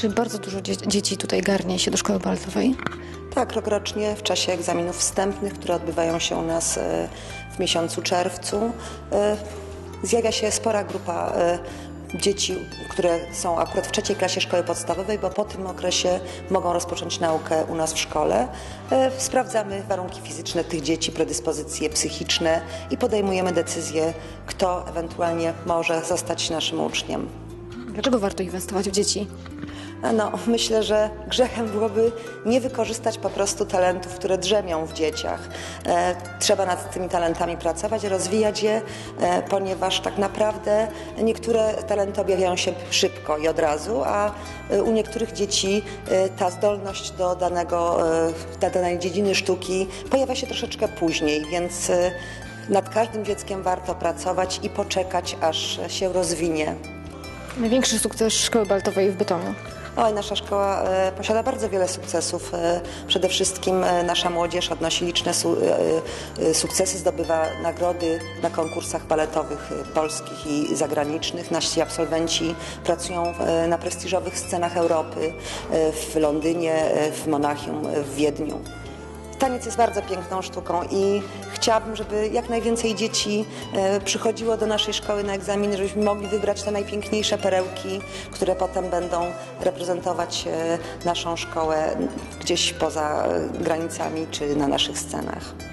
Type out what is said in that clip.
Czy bardzo dużo dzie- dzieci tutaj garnie się do szkoły baletowej? Tak, rokrocznie w czasie egzaminów wstępnych, które odbywają się u nas e, w miesiącu czerwcu, e, zjawia się spora grupa e, dzieci, które są akurat w trzeciej klasie szkoły podstawowej, bo po tym okresie mogą rozpocząć naukę u nas w szkole. Sprawdzamy warunki fizyczne tych dzieci, predyspozycje psychiczne i podejmujemy decyzję, kto ewentualnie może zostać naszym uczniem. Dlaczego warto inwestować w dzieci? No, myślę, że grzechem byłoby nie wykorzystać po prostu talentów, które drzemią w dzieciach. E, trzeba nad tymi talentami pracować, rozwijać je, e, ponieważ tak naprawdę niektóre talenty objawiają się szybko i od razu, a e, u niektórych dzieci e, ta zdolność do danego, e, danej dziedziny sztuki pojawia się troszeczkę później, więc e, nad każdym dzieckiem warto pracować i poczekać, aż się rozwinie. Największy sukces szkoły baletowej w Bytomiu. Oj, nasza szkoła e, posiada bardzo wiele sukcesów. E, przede wszystkim e, nasza młodzież odnosi liczne su, sukcesy, zdobywa nagrody na konkursach baletowych polskich i zagranicznych. Nasi absolwenci pracują na prestiżowych scenach Europy, w Londynie, w Monachium, w Wiedniu. Taniec jest bardzo piękną sztuką i chciałabym, żeby jak najwięcej dzieci e, przychodziło do naszej szkoły na egzaminy, żebyśmy mogli wybrać te najpiękniejsze perełki, które potem będą reprezentować e, naszą szkołę gdzieś poza e, granicami czy na naszych scenach.